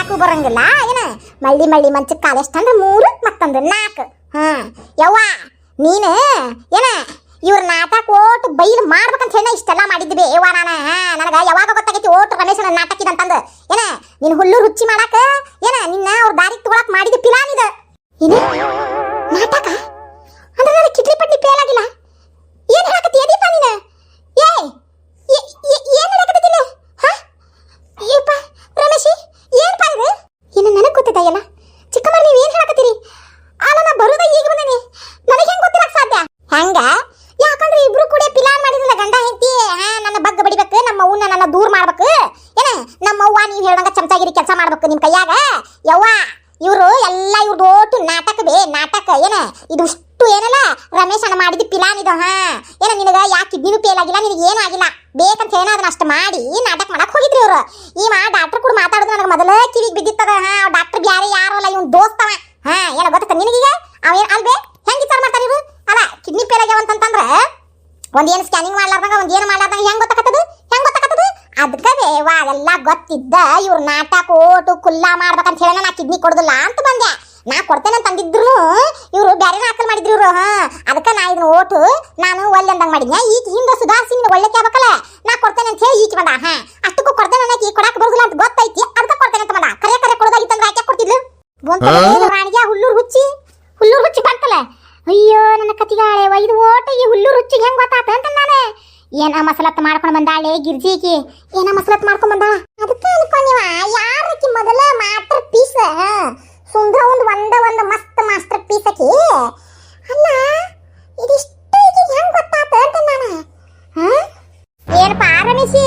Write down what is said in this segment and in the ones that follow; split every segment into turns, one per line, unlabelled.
ಹೇಳಕ್ಕೂ ಬರಂಗಿಲ್ಲ. ಏನ? ಮಳ್ಳಿ ಮಳ್ಳಿ ಮಂಚಕ್ಕೆ ಕಾಲು ಎಷ್ಟಂದ್ರೆ ಮೂರು, ಮತ್ತೊಂದು ನಾಲ್ಕು ಹ್ಮ್ ಯವ್ವ, ನೀನು, ಏನ? ಇವ್ರ ನಾಟಕ ಓಟ್ ಬೈಲ್ ಮಾಡ್ಬೇಕಂತ ಹೇಳಿ ಇಷ್ಟೆಲ್ಲ ಮಾಡಿದ್ವಿ. ಯವ್ವ ನಾನು? ನನಗ ಯಾವಾಗ ಗೊತ್ತಾಗೈತಿ ಓಟ್ ರಮೇಶನ ನಾಟಕ ಇದಂತಂದು ಏನ? ನಿನ್ ಹುಲ್ಲು ರುಚಿ ಮಾಡಾಕ? ಏನ? ನಿನ್ನ ಅವ್ರ ದಾರಿ ತಗೊಳಕ್ ಮಾಡಿದ ಪಿಲಾನ್ ಇದು ಏನು ನಾಟಕ ಅಂದ್ರೆ ನನಗೆ ಕಿಟ್ಲಿ ಪಟ್ಟಿ ಫೇಲ್ ಆಗಿಲ್ಲ ಏನ್ ಹೇಳಕತ್ತೀಯ ದೀಪ ನೀನು ಏ ಏ- ಏ- ಏನ್ ಹೇಳಕತ್ತೀನಿ ಹಾ ಏಪ್ಪ ರಮೇಶಿ ಏನ್ ಇದು ಇನ್ನು ನನಗೆ ಗೊತ್ತಿದ್ದಯ್ಯಲ್ಲ ಚಿಕ್ಕಮ್ಮ ನೀವು ಏನ್ ಹೇಳಕತ್ತೀರಿ ಅಲ್ಲ ನಾ ಬರೋದ ಈಗ ಬಂದೇನಿ ನನಗೆ ಹೆಂಗ್ ಗೊತ್ತಿರಕ್ ಸಾಧ್ಯ ಹೆಂಗ ಯಾಕಂದ್ರೆ ಇಬ್ರು ಕೂಡ ಪಿಲಾನ್ ಮಾಡಿದ್ರಲ್ಲ ಗಂಡ ಹೆಂಡತಿ ಹಾ ನನ್ನ ಬಗ್ಗ ಬಡಿಬೇಕು ನಮ್ಮ ಅವ್ವನ್ನ ನನ್ನ ದೂರ ಮಾಡ್ಬೇಕು ಏನ ನಮ್ಮ ಅವ್ವ ನೀವು ಹೇಳ್ದಂಗ ಚಮಚಾಗಿರಿ ಕೆಲಸ ಮಾಡ್ಬೇಕು ನಿಮ್ಮ ಕೈಯಾಗ? ಯವ್ವ, ಇವರು ಎಲ್ಲ ಇವ್ರ ಓಟು ನಾಟಕ ನಾಟಕ, ಏನ? ಇದು ಇಷ್ಟು ಏನಲ್ಲ? ರಮೇಶ್ ಅಣ್ಣ ಮಾಡಿದ ಪಿಲಾನ್ ಇದು, ಹಾ? ಏನ ನಿನಗ ಯಾಕೆ ಕಿಡ್ನಿ ಫೇಲ್ ಆಗಿಲ್ಲ, ನಿನಗೆ ಏನೂ ಆಗಿಲ್ಲ? ಬೇಕಂತ ಹೇಳಿ ಅದನ್ನ ಅಷ್ಟು ಮಾಡಿ ನಾಟಕ ಮಾಡಕ್ ಹೋಗಿದ್ರಿ ಇವರು. ಈ ಮಾ ಡಾಕ್ಟರ್ ಕೂಡ ಮಾತಾಡೋದು ನನಗೆ ಮೊದಲ ಕಿವಿಗೆ ಬಿದ್ದಿತ್ತದ, ಹಾ? ಡಾಕ್ಟರ್ ಬ್ಯಾರೆ ಯಾರು ಅಲ್ಲ, ಇವ್ನ ದೋಸ್ತವ ಹಾ, ಏನ ಗೊತ್ತ ನಿನಗೀಗ? ಅವ ಏನ್ ಅಲ್ಬೇ ಹೆಂಗೆ ವಿಚಾರ ಮಾಡ್ತಾರ ಇವರು? ಅಲ್ಲ, ಕಿಡ್ನಿ ಫೇಲ್ ಆಗ್ಯಾವ ಒಂದೇನು ಒಂದ್ ಸ್ಕ್ಯಾನಿಂಗ್ ಮಾಡ್ಲಾರ್ದಂಗ ಒಂದೇನು ಮಾಡ್ಲಾರ್ದಂಗ ಹೆಂಗ್ ಹೆಂಗೆ ಹೆಂಗ್ ಗೊತ್ತಾಕತ್ತದು? ಅದಕ್ಕೆ ವಾ ಅದೆಲ್ಲ ಗೊತ್ತಿದ್ದ ಇವ್ರ ನಾಟಕ ಓಟು ಕುಲ್ಲಾ ಮಾಡ್ಬೇಕಂತ ಹೇಳಿ ನಾ ಕಿಡ್ನಿ ಕೊಡುದಿಲ್ಲ ಅಂತ ಬಂದೆ. ನಾ ಕೊಡ್ತೇನೆ ಅಂತಂದಿದ್ರು ಇವ್ರು ಬೇರೆ ಮಾಡಿದ್ರು ಇವ್ರು ಅದಕ್ಕೆ ನಾ ಇದನ್ನ ಓಟು ನಾನು ಒಳ್ಳೆ ಅಂದಂಗ ಮಾಡಿದ್ನ. ಈಗ ಹಿಂದೆ ಸುಧಾರಿಸಿ ನಿನ್ನ ಒಳ್ಳೆ ಕೇಳ್ಬೇಕಲ್ಲ ನಾ ಕೊಡ್ತೇನೆ ಅಂತ ಹೇಳಿ ಈಚೆ ಬಂದ ಹಾ. ಅಷ್ಟಕ್ಕೂ ಕೊಡ್ತೇನೆ ಅನ್ನಕ್ಕೆ ಈಗ ಕೊಡಕ್ ಬರುದಿಲ್ಲ ಅಂತ ಗೊತ್ತೈತಿ. ಅದಕ್ಕೆ ಕೊಡ್ತೇನೆ ಅಂತ ಬಂದ. ಕರೆ ಕರೆ ಕೊಡೋದಾಗಿತ್ತಂದ್ರೆ ಯಾಕೆ ಕೊಡ್ತಿದ್ಲು. ರಾಣಿಗೆ ಹುಲ್ಲೂರು ಹುಚ್ಚಿ. ಹುಲ್ಲೂರು ಹುಚ್ಚಿ ಬಂತಲ್ಲ? ಅಯ್ಯೋ ನನ್ನ ಕತಿಗಾಳೆ ಇದು ಓಟ ಈ ಹುಲ್ಲೂರು ಹುಚ್ಚಿಗೆ ಹೆಂಗ್ ಗೊತ್ತಾತ ಅಂತ ಏನ ಮಸಲತ್ ಮಾಡ್ಕೊಂಡ್ ಬಂದಾಳೆ ಗಿರ್ಜಿಗೆ ಏನ ಮಸಲತ್ ಮಾಡ್ಕೊಂಡ್ ಬಂದ ಅದಕ್ಕೆ ಅನ್ಕೊಂಡಿವ ಯಾರಕ್ಕಿ ಮೊದಲ ಮಾಸ್ಟರ್ ಪೀಸ್ ಸುಂದರ ಒಂದು ಒಂದ ಒಂದು ಮಸ್ತ್ ಮಾಸ್ಟರ್ ಪೀಸ್ ಆಕಿ. ಅಲ್ಲ, ಇದಿಷ್ಟು ಈಕಿಗೆ ಹೆಂಗ್ ಗೊತ್ತಾತ ಅಂತ ನಾನು. ಹಾ? ಏನಪ್ಪ ರಮೇಶಿ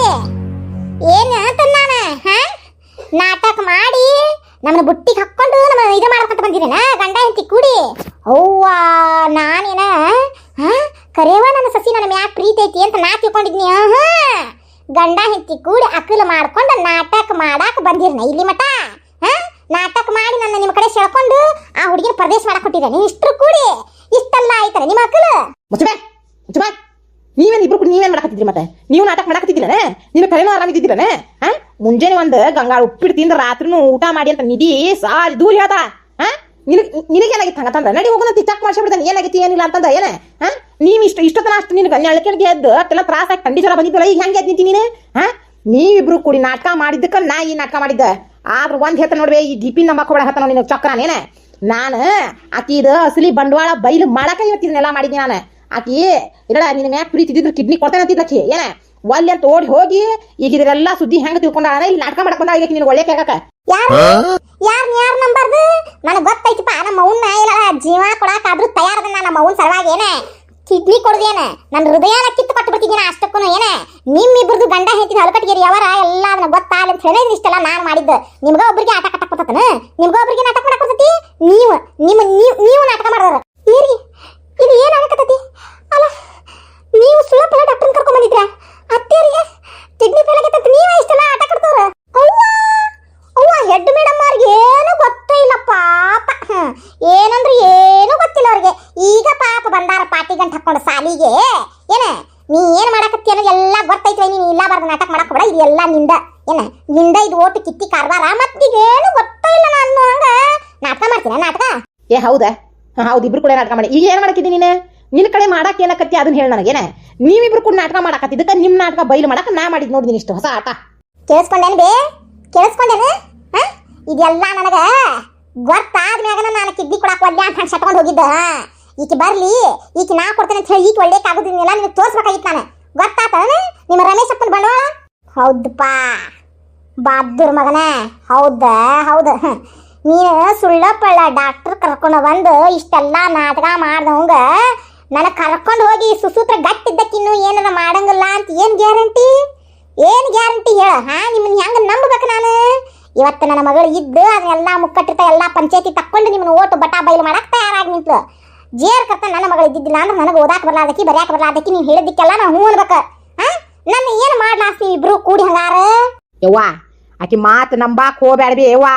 ಏನು ತಂದಾನ ಹಾ? ನಾಟಕ ಮಾಡಿ ನಮ್ಮನ್ನ ಬುಟ್ಟಿಗೆ ಹಾಕೊಂಡು ನಮ್ಮ ಇದು ಮಾಡ್ಕೊಂತ ಬಂದಿದ್ದೇನ ಗಂಡ ಹೆಂಡತಿ ಕೂಡಿ. ಅವ್ವ, ನಾನೇನ, ಹಾ? ಕರೇವ ನನ್ನ ಸಸಿ, ನನ್ನ ಮ್ಯಾಕ್ ಪ್ರೀತಿ ಐತಿ ಅಂತ ನಾ ತಿಳ್ಕೊಂಡಿದ್ನಿ ಗಂಡ ಹೆಂಡತಿ ಕೂಡಿ ಅಕಲ್ ಮಾಡ್ಕೊಂಡು ನಾಟಕ ಮಾಡಾಕ ಬಂದಿರ್ನ ಇಲ್ಲಿ ಮಠ ನಾಟಕ ಮಾಡಿ ನನ್ನ ನಿಮ್ಮ ಕಡೆ ಸೆಳ್ಕೊಂಡು ಆ ಹುಡುಗಿನ ಪ್ರದೇಶ ಮಾಡಕ್ ಕೊಟ್ಟಿದ್ದೇನೆ ಇಷ್ಟ್ರು ಕೂಡಿ, ಇಷ್ಟೆಲ್ಲ ಆಯ್ತಾರೆ ನಿಮ್ಮ
ಅಕಲು? ನೀವೇನ್ ಇಬ್ರು ನೀವೇನ್ ಮಾಡಕತ್ತಿದ್ರಿ ಮತ್ತೆ? ನೀವು ನಾಟಕ ಮಾಡಕತ್ತಿದ್ದೀರನೇ ನಿನ್ನ ಕರೆನೂ ಆರಾಮಿದ್ದಿದ್ದೀರನೆ ಹಾ ಮುಂಜಾನೆ ಒಂದು ಗಂಗಾಳ ಉಪ್ಪಿಟ್ಟು ತಿಂದ ರಾತ್ರಿನೂ ಊಟ ಮಾಡಿ ಅಂತ ನಿಧಿ ಸಾರಿ ದೂರ ಹೇಳ್ತಾ ಹಾ ನಿನಗೆ ನಿನಗೇನಾಗಿತ್ತು ಹಂಗಂತಂದ ನಡಿ ಹೋಗೋಣ ಚಕ್ ಮಾಡ್ಸ್ಬಿಡ್ತಾನೆ ಏನಾಗಿತ್ತು, ಏನಿಲ್ಲ ಅಂತಂದ ಏನ? ಹಾ ನೀವ್ ಇಷ್ಟ ಇಷ್ಟೊತ್ತನ ಅಷ್ಟು ನಿನಗೆ ಅಳ್ಕೆಗೆ ಎದ್ದು ಅಷ್ಟೆಲ್ಲ ತ್ರಾಸಾಗಿ ಆಗಿ ಜ್ವರ ಬಂದಿದ್ದಲ್ಲ ಈಗ ಹೆಂಗೆ ಎದ್ದು ನೀನು? ಹಾ ನೀವಿಬ್ರು ಕೂಡಿ ನಾಟಕ ಮಾಡಿದ್ದಕ್ಕ ನಾ ಈ ನಾಟಕ ಮಾಡಿದ್ದ. ಆದ್ರ ಒಂದ್ ಹೇಳ್ತ ನೋಡ್ಬೇ ಈ ಡಿಪಿ ನಮ್ಮ ಕೊಡ ಹತ್ತ ನಿನಗೆ ಚಕ್ರ ನಾನು ಆಕಿದ ಅಸಲಿ ಬಂಡವಾಳ ಬೈಲು ಮಾಡಕ ಇವತ್ತಿದ್ನೆಲ್ಲ ಮಾಡಿದ್ದೀನಿ ನಾನು. ಆಕಿ ಇಲ್ಲ ನಿನ್ನ ಮ್ಯಾಕ್ ಪ್ರೀತಿದ್ರು ಕಿಡ್ನಿ ಕೊಡ್ತೇನೆ ಅಂತಿದ್ಲಕ್ಕಿ ಏನ? ಒಲ್ಲೆ ಅಂತ ಓಡಿ ಹೋಗಿ ಈಗ ಇದರೆಲ್ಲ ಸುದ್ದಿ ಹೆಂಗ ತಿಳ್ಕೊಂಡ ಇಲ್ಲಿ ನಾಟಕ ಮಾಡಕ್ ಬಂದ ಈಗ ನಿನ್ ಒಳ್ಳೆ ಕೇಳಕ.
ಯಾರು ಯಾರ್ ಯಾರ್ ನಂಬರ್ದು? ನನಗೆ ಗೊತ್ತೈತಿಪ್ಪ ನಮ್ಮ ಅವ್ನ ಇಲ್ಲ ಜೀವ ಕೊಡಾಕಾದ್ರೂ ತಯಾರದ ನಮ್ಮ ಅವ್ನ ಸಲುವಾಗಿ ಏನ? ಕಿಡ್ನಿ ಕೊಡ್ದೇನ ನನ್ನ ಹೃದಯನ ಕಿತ್ತು ಕೊಟ್ಟು ಬಿಡ್ತಿದ್ದೀನ ಅಷ್ಟಕ್ಕೂ ಏನ? ನಿಮ್ಮಿಬ್ರದ್ದು ಗಂಡ ಹೇಳ್ತೀನಿ ಹಲಕಟ್ಟಿಗೆರಿ ಅವರ ಎಲ್ಲ ಅದನ್ನ ಗೊತ್ತಾ ಅಂತ ಹೇಳಿದ್ರೆ ಇಷ್ಟೆಲ್ಲ ನಾನು ಮಾಡಿದ್ದು. ನಿಮ್ಗ ಒಬ್ರಿಗೆ ಆಟ ಕಟ್ಟಕ್ ನಿಮ್ಗ ಒಬ್ರಿಗೆ ನಾಟಕ ಮಾಡಕ್ ನೀವು ನಿಮ್ಮ ನೀವು ನೀವು ನಾಟಕ ಮಾಡೋರು. ಏರಿ ಇದು ಏನು ಅಲ್ಲ, ನೀವು ಸುಳ್ಳಪ್ಪಳ ಡಾಕ್ಟರ್ ಕರ್ಕೊಂಡ್ ಬಂದಿದ್ರ ಅತ್ತೆಯರಿಗೆ ಕಿಡ್ನಿ ಫೇಲ್ ಆಗೈತಂತ ನೀವೇ ಇಷ್ಟೆಲ್ಲ ಆಟ ಕಟ್ತವ್ರ ಅವ್ವ ಅವ್ವ ಹೆಡ್ ಮೇಡಮ್ ಅವ್ರಿಗೆ ಏನು ಗೊತ್ತೇ ಇಲ್ಲ, ಪಾಪ. ಏನಂದ್ರೆ ಏನು ಗೊತ್ತಿಲ್ಲ ಅವ್ರಿಗೆ. ಈಗ ಪಾಪ ಬಂದಾರ ಪಾಟಿ ಗಂಟು ಹಾಕೊಂಡ ಸಾಲಿಗೆ, ಏನ, ನೀ ಏನ್ ಮಾಡಕತ್ತಿ ಅನ್ನೋದು ಎಲ್ಲ ಗೊತ್ತೈತಿ ನೀನು ಇಲ್ಲ ಬರ್ದು ನಾಟಕ ಮಾಡಕ್ ಇದು ಎಲ್ಲಾ ನಿಂದ, ಏನ, ನಿಂದ ಇದು ಓಟು ಕಿತ್ತಿ ಕಾರ್ಬಾರ ಮತ್ತೀಗೇನು ಗೊತ್ತೇ ಇಲ್ಲ ನಾನು ಹಂಗ ನಾಟಕ ಮಾಡ್ತೀನ ನಾಟಕ?
ಏ, ಹೌದಾ? ಹೌದು, ಇಬ್ರು ಕೂಡ ನಾಟಕ ಮಾಡಿ. ಈಗ ಏನ್ ಮಾಡಕಿದ್ದಿ ನೀನು? ನಿನ್ನ ಕಡೆ ಮಾಡಕ್ ಏನಕತ್ತಿ? ಅದನ್ನ ಹೇಳ ನನಗೇನ. ನೀವಿಬ್ರು ಕೂಡ ನಾಟಕ ಮಾಡಕತ್ತಿದ್ದಕ್ಕ ನಿಮ್ ನಾಟಕ ಬೈಲು ಮಾಡಕ್ ನಾ ಮಾಡಿದ್ ನೋಡಿದೀನಿ ಇಷ್ಟು ಹೊಸ ಆಟ.
ಕೇಳಿಸ್ಕೊಂಡೇನು ಬೇ? ಕೇಳಿಸ್ಕೊಂಡೇನು? ಹಾಂ? ಇದೆಲ್ಲ ನನಗೆ ಗೊತ್ತಾದ್ಮ್ಯಾಗ ನಾನು ಕಿಡ್ನಿ ಕೊಡಕ್ ಒಲ್ಲೆ ಅಂತ ಶಟ್ಕೊಂಡು ಹೋಗಿದ್ದ. ಈಕೆ ಬರ್ಲಿ, ಈಕೆ ನಾ ಕೊಡ್ತೇನೆ ಅಂತ ಹೇಳಿ ಈಕೆ ಒಳ್ಳೆಕ್ ಆಗುದಿಲ್ಲ ನಿಮಗೆ ತೋರ್ಸ್ಬೇಕಾಗಿತ್ತು ನಾನು. ಗೊತ್ತಾತ ನಿಮ್ಮ ರಮೇಶ್ ಅಪ್ಪನ ಬಂಡವಾಳ? ಹೌದಪ್ಪ ಬಾದ್ದೂರ್ ಮಗನ. ಹೌದಾ, ಹೌದ. ನೀನು ಸುಳ್ಳಪ್ಪಳ ಡಾಕ್ಟರ್ ಕರ್ಕೊಂಡು ಬಂದು ಇಷ್ಟೆಲ್ಲ ನಾಟಕ ಮಾಡ್ದವಂಗ ನನಗೆ ಕರ್ಕೊಂಡು ಹೋಗಿ ಸುಸೂತ್ರ ಗಟ್ಟಿದ್ದಕ್ಕಿನ್ನು ಏನಾರ ಮಾಡಂಗಿಲ್ಲ ಅಂತ ಏನು ಗ್ಯಾರಂಟಿ? ಏನು ಗ್ಯಾರಂಟಿ ಹೇಳ? ಹಾ, ನಿಮ್ಮನ್ನ ಹೆಂಗೆ ನಂಬಬೇಕು ನಾನು? ಇವತ್ತು ನನ್ನ ಮಗಳು ಇದ್ದು ಅದನ್ನೆಲ್ಲ ಮುಕ್ಕಟ್ಟಿರ್ತ ಎಲ್ಲ ಪಂಚಾಯತಿ ತಕ್ಕೊಂಡು ನಿಮ್ಮನ್ನ ಓಟು ಬಟಾ ಬೈಲು ಮಾಡಕ್ಕೆ ತಯಾರಾಗಿ ನಿಂತು ಜೇರ್ ಕರ್ತ ನನ್ನ ಮಗಳು ಇದ್ದಿದ್ದಿಲ್ಲ ಅಂದ್ರೆ ನನಗೆ ಓದಾಕ ಬರ್ಲಾದಕ್ಕಿ ಬರ್ಯಾಕ ಬರ್ಲಾದಕ್ಕಿ ನೀನು ಹೇಳಿದ್ದಕ್ಕೆಲ್ಲ ನಾನು ಹ್ಞೂ ಅನ್ಬೇಕು. ಹಾ, ನನ್ನ ಏನು ಮಾಡ್ಲಾಸ್ತಿ ಇಬ್ರು ಕೂಡಿ ಹಂಗಾರ?
ಯವ್ವ, ಆಕಿ ಮಾತು ನಂಬಾಕ್ ಹೋಗ್ಬ್ಯಾಡ್ಬಿ ಯವ್ವ.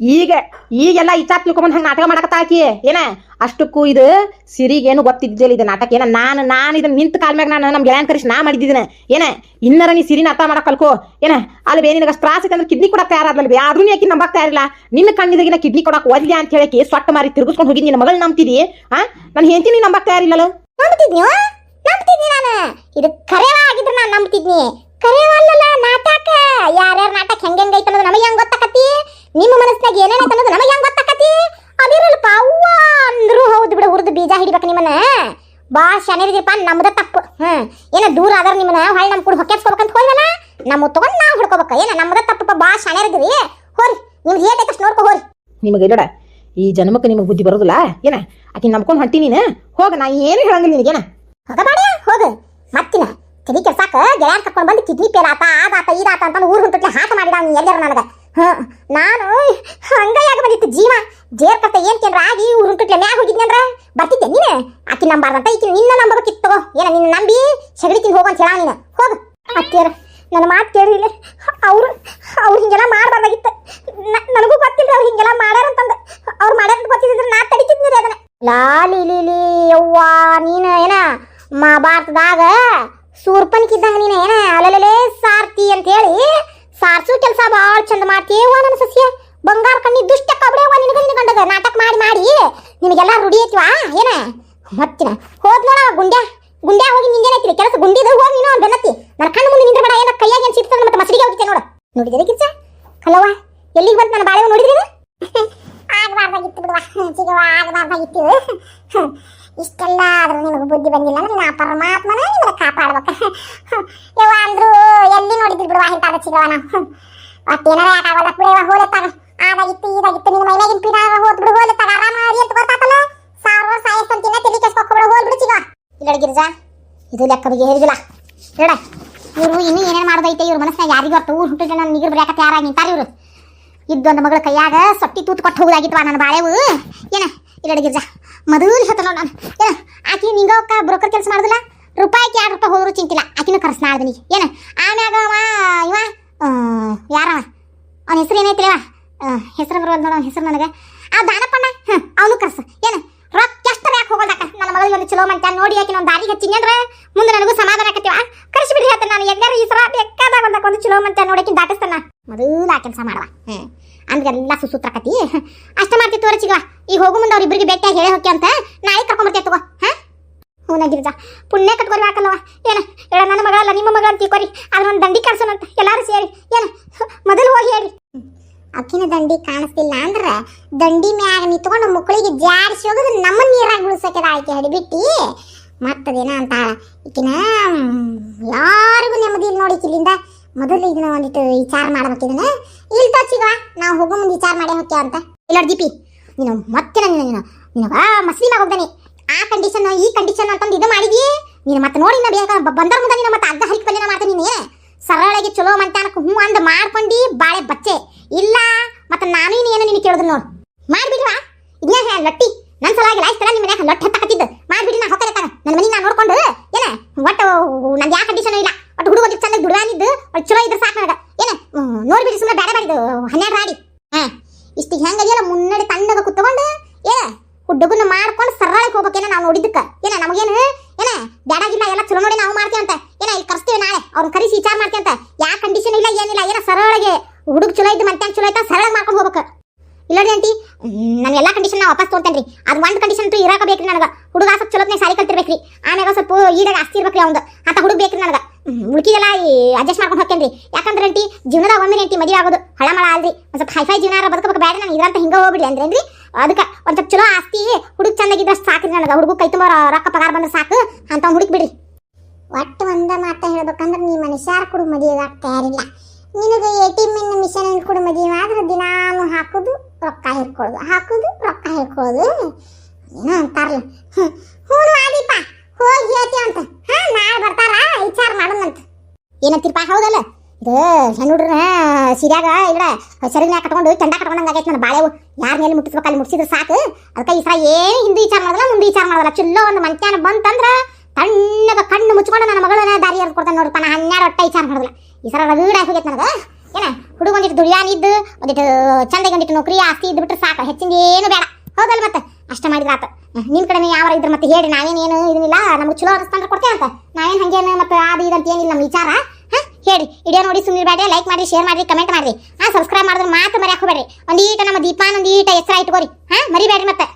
ಈಗ, ಈಗೆಲ್ಲ ಇಚ್ಛಾ ತಿಳ್ಕೊಂಬಂದ್ ಹಂಗ ನಾಟಕ ಮಾಡಕತ್ತ ಆಕಿ. ಏನ? ಅಷ್ಟಕ್ಕೂ ಇದು ಸಿರಿಗೇನು ಗೊತ್ತಿದ್ದಿಲ್ಲ ಇದು ನಾಟಕ. ಏನ? ನಾನು ನಾನು ಇದನ್ನ ನಿಂತ ಕಾಲ ಮ್ಯಾಗ ನಾನು ನಮ್ ಗೆಳೆಯನ್ ಕರೆಸಿ ನಾ ಮಾಡಿದ್ದೀನಿ ಏನ? ಇನ್ನರ ನೀ ಸಿರಿನ ಅರ್ಥ ಮಾಡಕ್ ಕಲ್ಕೋ. ಏನ? ಅಲ್ಲಿ ಬೇ ನಿನಗೆ ತ್ರಾಸ ಅಂದ್ರೆ ಕಿಡ್ನಿ ಕೊಡಕ್ ತಯಾರಾದ್ಲಲ್ಲ ಆದ್ರೂ ಯಾಕೆ ನಂಬಕ್ ತಯಾರಿಲ್ಲ. ನಿನ್ನ ಕಣ್ಣಿದಾಗಿನ ಕಿಡ್ನಿ ಕೊಡಕ್ ಒದ್ಲಿ ಅಂತ ಹೇಳಕ್ಕೆ ಸೊಟ್ಟ ಮಾರಿ ತಿರ್ಗಿಸ್ಕೊಂಡು ಹೋಗಿ ನಿನ್ನ ಮಗಳು ನಂಬ್ತಿದಿ ಆ? ನಾನು ಹೆಂಡತಿ ನಂಬಕ್ ತಯಾರಿಲ್ಲಲ್ಲ?
ನಂಬ್ತಿದ್ನಿ ನಂಬ್ತಿದ್ನಿ ನಾನು. ಇದು ನಾನು ನಂಬ್ತಿದ್ನಿ. ನಾಟಕ. ಯಾರ್ಯಾರ ನಾಟಕ ಹೆಂಗ್ ಅನ್ನೋದು ನಮಗೆ ಹೆಂಗ್ ಗೊತ್ತಾಕತಿ ನಿಮ್ಮ ಮನಸ್ಸಿನಾಗ ಏನೇನ ಅನ್ನೋದು ನಮಗೆ ಹೆಂಗ್ ಗೊತ್ತಾಕತಿ? ಅದಿರಲ್ಪ ಅವ್ವ ಅಂದ್ರು ಹೌದು ಬಿಡು ಹುರಿದು ಬೀಜ ಹಿಡಿಬೇಕು ನಿಮ್ಮನ್ನ. ಬಾ ಶನಿದಿಪ್ಪ ನಮ್ದ ತಪ್ಪು. ಹ್ಮ್. ಏನ ದೂರ ಆದ್ರ ನಿಮ್ಮನ್ನ ಹೊಳ್ಳಿ ನಮ್ಮ ಕೂಡ ಹೊಕ್ಕೆಸ್ಕೋಬೇಕಂತ ಹೋಯ್ವಲ್ಲ ನಮ್ಮ ತಗೊಂಡ್ ನಾವು ಹಿಡ್ಕೋಬೇಕು. ಏನ ನಮ್ದ ತಪ್ಪಪ್ಪ ಬಾ ಶನಿರಿದ್ರಿ ಹೋರಿ ನಿಮ್ಗೆ ಏಟ್ ಐತಷ್ಟು ನೋಡ್ಕೊ ಹೋರಿ.
ನಿಮಗೆ ಇಲ್ಲಡ ಈ ಜನ್ಮಕ್ಕೆ ನಿಮಗೆ ಬುದ್ಧಿ ಬರೋದಿಲ್ಲ? ಏನ ಆಕಿ ನಂಬ್ಕೊಂಡು ಹೊಂಟಿ ನೀನು? ಹೋಗ ನಾ ಏನು ಹೇಳಂಗಿಲ್ಲ ನಿನಗೇನ
ಹೋಗ ಬಾಡ ಹೋಗು. ಮತ್ತಿನ ತಲಿ ಕೆಲ್ಸಾಕ ಗೆಳೆಯರ್ ಕರ್ಕೊಂಡು ಬಂದು ಕಿಡ್ನಿ ಪೇಲ್ ಆತ ಆದಾತ ಇದಾತ ಅಂತ ಊರು ಹುಟ್ಟುಟ್ಲೆ ಹಾಕ ಮಾಡಿದ ಎಲ್ಲರೂ ನನಗ? ಹ, ನಾನು ಹಂಗಯಾಗ ಬಂದಿತ್ತು ಜೀವ. ಜೇರ್ ಏನ್ ಕೇಂದ್ರ ಆಗಿ ಹುಟ್ಟುಟ್ಲೆ ಮ್ಯಾಗ ಹೋಗಿದ್ನಂದ್ರ ಬರ್ತಿದ್ದೆ ನೀನು. ಆಕಿ ನಂಬಾರ್ದಂತ ಈಕಿ ನಿನ್ನ ನಂಬಬೇಕಿತ್ತು ಏನ ನಿನ್ನ ನಂಬಿ ಸಗಡಿತೀನಿ ಹೋಗು ಅಂತ ಹೇಳ ನೀನು. ಹೋಗು. ಅತ್ತಿಯರ, ನನ್ನ ಮಾತು ಕೇಳಿಲ್ಲ ಅವ್ರು ಅವ್ರು ಹಿಂಗೆಲ್ಲ ಮಾಡಬಾರ್ದಾಗಿತ್ತು. ನನಗೂ ಗೊತ್ತಿಲ್ಲ ಅವ್ರು ಹಿಂಗೆಲ್ಲ ಮಾಡ್ಯಾರಂತಂದು. ಅವ್ರು ಮಾಡ್ಯಾರ ಗೊತ್ತಿದ್ರೆ ನಾ ತಡಿತಿದ್ನಿ ಅದನ್ನ. ಲಾಲಿ ಲೀಲಿ ಯವ್ವ, ನೀನು, ಏನ ಮಹಾಭಾರತದಾಗ ಸೂರ್ಪನ್ಕಿದ್ದಂಗ ನೀನು, ಏನ ಅಲಲೇ ಸಾರ್ತಿ ಅಂತ ಹೇಳಿ ಸಾರ್ಸು ಕೆಲಸ ಭಾಳ ಚಂದ ಮಾಡ್ತೀವ ನನ್ನ ಸಸ್ಯ ಬಂಗಾರ ಕಣ್ಣಿ ದುಷ್ಟ ಕಬಳೆವ ನಿನಗ ನಿನ್ನ ಗಂಡಗ ನಾಟಕ ಮಾಡಿ ಮಾಡಿ ನಿನಗೆಲ್ಲ ರೂಢಿ ಐತಿವಾ ಏನ? ಮತ್ತಿನ? ಹೋದ್ ನೋಡ ಗುಂಡ್ಯಾ. ಗುಂಡ್ಯಾ ಹೋಗಿ ನಿಂಗೇನೈತಿ ಕೆಲಸ ಗುಂಡಿದ ಹೋಗಿ ನೀನು ಅವ್ನ್ ಬೆನ್ನತ್ತಿ. ನನ್ನ ಕಣ್ಣು ಮುಂದೆ ನಿಂದ್ರ ಬೇಡ ಏನ ಕೈಯಾಗ ಏನ್ ಸಿಗ್ತದ ಮತ್ತೆ ಮಸಡಿಗೆ ಹೋಗಿದ್ದೆ ನೋಡು. ನೋಡಿದ್ರೆ ಕಿಚ್ಚ? ಕಲ್ಲವ್ವ, ಎಲ್ಲಿಗೆ ಬಂತು ನನ್ನ ಬಾಳೆವ ನೋಡಿದ್ರಿ ಆಗಬಾರ್ದಾಗಿತ್ತು ಬಿಡುವ. ಚಿಗವ ಆಗಬಾರ್ದಾಗಿತ್ತು. ಇಷ್ಟೆಲ್ಲ ಆದ್ರೂ ನಿಮಗೆ ಬುದ್ಧಿ ಬಂದಿಲ್ಲ ಅಂದ್ರೆ ನಾ ಪರಮಾತ್ಮನ ನಿಮ್ಮನ್ನ ಕಾಪಾಡ್ಬೇಕು. ಯವ್ವ ಅಂದ್ರು ಎಲ್ಲಿ ನೋಡಿದ್ರಿ ಬಿಡುವ ಇಂತಾದ ಚಿಗವ ನಾವು ಒಟ್ಟೇನಾರ ಯಾಕಾಗಲ್ಲ ಬಿಡುವ ಹೋಲತ್ತಾಗ ಆದಾಗಿತ್ತು ಇದಾಗಿತ್ತು ನಿನ್ನ ಮೈನಾಗಿನ ಪಿನಾಗ ಹೋದ್ ಬಿಡು ಹೋಲತ್ತಾಗ ಆರಾಮಾಗಿ ಅಂತ ಗೊತ್ತಾತಲ್ಲ? ಸಾವಿರ ಸಾಯಸ್ ಅಂತಿನ ತಲೆ ಕೆಸ್ಕೊಕ್ ಬಿಡು ಹೋಲ್ ಬಿಡು ಚಿಗವ ಇಲ್ಲ ಗಿರಿಜಾ, ಇದು ಲೆಕ್ಕ ಬಗ್ಗೆ ಹೇಳಿದಿಲ್ಲ ಹೇಳ ಇವರು ಇನ್ನೂ ಏನೇನು ಮಾಡೋದೈತೆ ಇವ್ರ ಮನಸ್ಸಿನಾಗ ಯಾರಿಗೂ ಅರ್ಥ ಊರು ಹುಟ್ಟಿದ್ರೆ ನಾನು ನಿಗರ್ ಬರೆಯಕ ತಯಾರಾಗಿ ಇವರು ಇವ್ರು. ಇದ್ದೊಂದು ಮಗಳ ಕೈಯಾಗ ಸೊಟ್ಟಿ ತೂತು ಕೊಟ್ಟು ಹೋಗುದಾಗಿತ್ತು ನನ್ನ ಬಾಳೆವು. ಏನ, ಇಲ್ಲ ಗಿರ್ಜಾ ಮದುವೆ ಹೇಳ್ತಾನ ನಾನು. ಏನ, ಆಕಿ ನಿಂಗ ಬ್ರೋಕರ್ ಕೆಲಸ ಮಾಡುದಿಲ್ಲ? ರೂಪಾಯಿಗೆ ಎರಡು ರೂಪಾಯಿ ಹೋದ್ರು ಚಿಂತಿಲ್ಲ. ಆಕಿನೂ ಕರ್ಸ್ನ ನಾಳ್ದು ಏನ, ಆಮ್ಯಾಗ ಅವ, ಇವ ಯಾರವ? ಅವನ ಹೆಸರು ಏನೈತಿಲ್ಲ ಹೆಸರು ಬರುವಲ್ ನೋಡ ಹೆಸರು ನನಗೆ. ಆ, ದಾನಪ್ಪಣ್ಣ ಹ್ಞೂ ಅವನು ಕರ್ಸ ಏನ ರೊಕ್ಕ ಎಷ್ಟು ಯಾಕೆ ಹೋಗೋದಾಕ ನನ್ನ ಮಗಳಿಗೆ ಒಂದು ಚಲೋ ಮಂಟ ನೋಡಿ ಯಾಕೆ ಒಂದು ದಾರಿಗೆ ಹಚ್ಚಿದ್ರೆ ಮುಂದೆ ನನಗೂ ಸಮಾಧಾನ ಆಕತ್ತೀವ? ಕರೆಸಿ ಬಿಡ್ರಿ ಹೇಳ್ತಾನೆ ನಾನು. ಎಲ್ಲರೂ ಈ ಸಲ ಬೇಕಾದಾಗ ಒಂದು ಚಲೋ ಮಂತ ನೋಡಕ್ಕೆ ದಾಟಿಸ್ತಾನ. ಮೊದಲ ಕೆಲಸ ಮಾಡವ. ಹ್ಞೂ ಅಂದ್ರೆ ಎಲ್ಲ ಸುಸೂತ್ರಕತಿ ಅಷ್ಟ ಮಾಡ್ತಿ ತೋರಿಸಿಗಳ ಈಗ ಹೋಗು ಮುಂದೆ ಅವ್ರಿಬ್ರಿಗೆ ಭೇಟಿಯಾಗಿ ಹೇಳಿ ಹೋಗಿ ಅಂತ ನಾಯಿ ಕರ್ಕೊಂಬರ್ತೇವೆ ತಗೋ. ಹಾಂ? ಹೂನ ಗಿರಿಜಾ. ಪುಣ್ಯ ಕಟ್ಕೊಳ್ಬೇಕಲ್ಲವ ಏನ, ಹೇಳ ನನ್ನ ಮಗಳಲ್ಲ, ನಿಮ್ಮ ಮಗಳ ಅಂತ ಆದ್ರೆ ಒಂದು ದಂಡಿ ಕಾಣಿಸೋಣಂತ ಎಲ್ಲರೂ ಸೇರಿ. ಏನ, ಮೊದಲು ಹೋಗಿ ಹೇಳಿ. ಅಕ್ಕಿನ ದಂಡಿ ಕಾಣಿಸ್ತಿಲ್ಲ ಅಂದ್ರೆ ದಂಡಿ ಮ್ಯಾಗ ನಿತ್ಕೊಂಡು ಮಕ್ಕಳಿಗೆ ಜಾರಿಸಿ ಹೋಗೋದು ನಮ್ಮ ನೀರಾಗಿ ಉಳಿಸಕ್ಕೆ ಆಯ್ಕೆ ಹಿಡಿಬಿಟ್ಟಿ. ಮತ್ತದೇನ ಅಂತ ಈಕಿನ ಯಾರಿಗೂ ನೆಮ್ಮದಿ ಇಲ್ಲಿ ನೋಡಿ ಇಲ್ಲಿಂದ ಮೊದಲು ಇದನ್ನ ಒಂದಿಟ್ಟು ವಿಚಾರ ಮಾಡ್ಬೇಕು ಇದನ್ನ. ಇಲ್ಲಿ ತೋಚಿಗ ನಾವು ಹೋಗೋ ಮುಂದೆ ವಿಚಾರ ಮಾಡೇ ಹೋಗ್ತೇವೆ ಅಂತ. ಇಲ್ಲ ದೀಪಿ, ನೀನು ಮತ್ತೆ ನೀನು ನೀನು ಬಾ ಮಸ್ಲಿಮ ಹೋಗ್ದಾನೆ. ಆ ಕಂಡೀಷನ್ ಈ ಕಂಡೀಷನ್ ಅಂತಂದು ಇದು ಮಾಡಿದಿ? ನೀನು ಮತ್ತೆ ನೋಡಿ ನಾ ಬೇಗ ಬಂದರ ಮುಂದೆ ನೀನು ಮತ್ತೆ ಅರ್ಧ ಹರಿಕ್ ಪಲ್ಯನ ಮಾಡ್ತೀನಿ ನೀನು. ಸರಳಾಗಿ ಚಲೋ ಮಂತಾನಕ್ಕೆ ಹ್ಞೂ ಅಂದ್ ಮಾಡ್ಕೊಂಡು ಬಾಳೆ ಬಚ್ಚೆ. ಇಲ್ಲ, ಮತ್ತೆ ನೀನು ಏನು ನಿನಗೆ ಕೇಳಿದ್ರು ನೋಡು. ಮಾಡ್ಬಿಡ್ವಾ ಇದನ್ನ ಲಟ್ಟಿ. ನನ್ನ ಸಲುವಾಗಿ ಲಾಯ್ಸ್ ತರ ನಿಮ್ಮ ಮನ್ಯಾಗ ಲೊಟ್ಟ ಹತ್ತಕತ್ತಿದ್ದು ಮಾಡ್ಬಿಡಿ ನಾ ಹೊಕ್ಕರೆ ನನ್ನ ಮನೆ ನಾ ನೋಡ್ಕೊಂಡು, ಏನ? ಒಟ್ಟು ನಂದು ಯಾವ ಕಂಡೀಷನ್ ಇಲ್ಲ. ಒಟ್ಟು ಹುಡುಗ ಚಂದ ದುಡ್ದಾನಿದ್ದು ಒಟ್ಟು ಚಲೋ ಇದ್ರೆ ಸಾಕು ನನಗೆ. ಏನ? ನೋಡ್ಬಿಡಿ ಸುಮ್ಮನೆ ಬೇಡ ಬೇಡಿದ್ದು ಹನ್ನೆರಡು ರಾಡಿ. ಹಾ. ಇಷ್ಟು ಹೆಂಗದಿಯಲ್ಲ ಮುನ್ನಡೆ ತಣ್ಣಗ ಕುತ್ಕೊಂಡು ಏ ಹುಡುಗನ ಮಾಡ್ಕೊಂಡು ಸರಳಕ್ಕೆ ಹೋಗ್ಬೇಕೇನ ನಾವು ನೋಡಿದ್ದಕ್ಕೆ. ಏನ, ನಮಗೇನು? ಏನ? ಬ್ಯಾಡಾಗಿಲ್ಲ, ಎಲ್ಲ ಚಲೋ ನೋಡಿ ನಾವು ಮಾಡ್ತೀವಿ ಅಂತ. ಏನ, ಇಲ್ಲಿ ಕರ್ಸ್ತೀವಿ ನಾಳೆ. ಅವ್ರನ್ನ ಕರೆಸಿ ವಿಚಾರ ಮಾಡ್ತೀವಿ ಅಂತ. ಯಾವ ಕಂಡೀಷನ್ ಇಲ್ಲ, ಏನಿಲ್ಲ. ಏನ? ಸರಳಗೆ ಹುಡುಗ ಚಲೋ ಇದ್ದು ಮತ್ತೆ ಚಲೋ ಐತ ಸರಳ ಮಾಡ್ಕೊಂಡು ಹೋಗ್ಬೇಕು. ಇಲ್ಲ ರೀ ಆಂಟಿ ನಾನು ಎಲ್ಲ ಕಂಡೀಷನ್ ವಾಪಸ್ ತೊಗೊಂತೇನೆ ರೀ ಅದು ಒಂದು ಕಂಡೀಷನ್ ರೀ ಇರಾಕ ಬೇಕ್ರಿ ನನಗೆ. ಹುಡುಗ ಸ್ವಲ್ಪ ಚಲೋತ್ನೇ ಸಾಲಿ ಕಲ್ತಿರ್ಬೇಕ್ರಿ. ಆಮ್ಯಾಗ ಸ್ವಲ್ಪ ಈಡಾಗ ಆಸ್ತಿ ಇರ್ಬೇಕ್ರಿ ಅವ್ನು ಅಂತ ಹುಡುಗ ಬೇಕ್ರಿ ನನಗೆ. ಉಳ್ಕಿದೆಲ್ಲ ಅಡ್ಜಸ್ಟ್ ಮಾಡ್ಕೊಂಡು ಹೋಗ್ತೇನೆ ರೀ ಯಾಕಂದ್ರೆ ಆಂಟಿ, ಜೀವನದಾಗ ಒಮ್ಮೆ ಆಂಟಿ ಮದುವೆ ಆಗೋದು ಹಳ ಮಳ ಅಲ್ರಿ ಒಂದು ಸ್ವಲ್ಪ ಹೈಫೈ ಜೀವನ ಬದುಕಬೇಕು. ಬೇಡ ನಾನು ಇದ್ರಂತ ಹಿಂಗೆ ಹೋಗ್ಬಿಡಿ ಅಂದ್ರೇನ್ರಿ ಅದಕ್ಕೆ ಒಂದು ಸ್ವಲ್ಪ ಚಲೋ ಆಸ್ತಿ, ಹುಡುಗ ಚೆನ್ನಾಗಿದ್ದಷ್ಟು ಸಾಕ್ರಿ ನನಗೆ. ಹುಡುಗ ಕೈ ತುಂಬ ರೊಕ್ಕ ಪಗಾರ ಬಂದ್ರೆ ಸಾಕು. ಅಂತ ಹುಡುಕ್ ಬಿಡ್ರಿ. ಒಟ್ಟು ಒಂದ ಮಾತ ಹೇಳ್ಬೇಕಂದ್ರೆ ನೀ ಮನುಷ್ಯಾರ ಕೂಡ ಮದುವೆ ತಯಾರಿಲ್ಲ. ನಿನಗೆ ಎ ಟಿ ಎಂ ಮಿಷನ್ ಕೂಡ ಮದುವೆ ಆದ್ರೆ ದಿನಾನು ಹಾಕೋದು, ರೊಕ್ಕ ಹಿಡ್ಕೊಳ್ಳೋದು ಹಾಕೋದು, ರೊಕ್ಕ ಹಿಡ್ಕೊಳ್ಳೋದು ಏನೋ ಅಂತಾರಲ್ಲ. ಹ್ಞೂ ಆದಿಪ್ಪ, ಹೋಗಿ ಅಂತ. ಹಾ, ನಾಳೆ ಬರ್ತಾರ, ವಿಚಾರ ಮಾಡೋಣಂತ ಏನಂತೀರಪ್ಪ ಹೌದಲ್ಲ? ಇದು ಹೆಣ್ಣು ಹುಡ್ರ ಸಿರಿಯಾಗ ಇಲ್ಲ ಸರಿನ ಕಟ್ಕೊಂಡು ಕೆಂಡ ಕಟ್ಕೊಂಡಂಗೆ ಆಗೈತೆ ನನ್ನ ಬಾಳೆವು. ಯಾರ ಮೇಲೆ ಮುಟ್ಟಿಸ್ಬೇಕು ಅಲ್ಲಿ ಮುಟ್ಟಿಸಿದ್ರೆ ಸಾಕು. ಅದಕ್ಕೆ ಈ ಸಲ ಏನು ಹಿಂದೆ ವಿಚಾರ ಮಾಡೋದಿಲ್ಲ, ಮುಂದೆ ವಿಚಾರ ಮಾಡೋದಲ್ಲ. ಚುಲ್ಲೋ ಒಂದು ಮಂತ್ಯಾನ ಬಂತಂದ್ರೆ ತಣ್ಣಗ ಕಣ್ಣು ಮುಚ್ಕೊಂಡು ನನ್ನ ಮಗಳನ್ನ ದಾರಿ ಕೊಡ್ತಾನೆ ನೋಡಪ್ಪ ನಾ ಹನ್ನೆರಡು ಹೊಟ್ಟೆ ವಿಚಾರ ಮಾಡೋದಿಲ್ಲ. ಈ ಸರ ರಗಡ ಹೋಗೈತೆ ನನಗೆ. ಏನ? ಹುಡುಗ ಒಂದಿಟ್ಟು ದುಡಿಯಾನಿದ್ದು ಒಂದಿಟ್ಟು ಚಂದಾಗಿ ಒಂದಿಟ್ಟು ನೌಕರಿ ಆಸ್ತಿ ಇದ್ದು ಬಿಟ್ರೆ ಸಾಕು. ಹೆಚ್ಚಿಂದ ಏನು ಬೇಡ. ಹೌದಲ್ಲ ಮತ್ತೆ? ಅಷ್ಟ ಮಾಡಿದ್ರೆ ಆತ. ನಿಮ್ ಕಡೆ ಯಾವ ಇದ್ರ ಮತ್ತೆ ಹೇಳಿ. ನಾವೇನೇನು ಇದನ್ನಿಲ್ಲ ನಮ್ಗೆ ಚಲೋ ಅನಿಸ್ತಂದ್ರೆ ಕೊಡ್ತೇವೆ ಅಂತ. ನಾವೇನ್ ಹಂಗೇನು ಮತ್ತೆ ಅದು ಇದಂತ ಏನಿಲ್ಲ ನಮ್ಮ ವಿಚಾರ. ಹಾ, ಹೇಳಿ. ವಿಡಿಯೋ ನೋಡಿ ಸುಮ್ಮನೆ ಬೇಡ ಲೈಕ್ ಮಾಡಿ ಶೇರ್ ಮಾಡಿ ಕಮೆಂಟ್ ಮಾಡಿ ಹಾ ಸಬ್ಸ್ಕ್ರೈಬ್ ಮಾಡಿದ್ರೆ ಮಾತು ಮರ್ಯಾಕ ಹೋಗ್ಬೇಡ್ರಿ. ಒಂದೀಟ ನಮ್ಮ ದೀಪಾನ ಒಂದೀಟ ಹೆಸರ ಇಟ್ಕೋರಿ. ಹಾ, ಮರಿಬೇಡ್ರಿ ಮತ್ತೆ.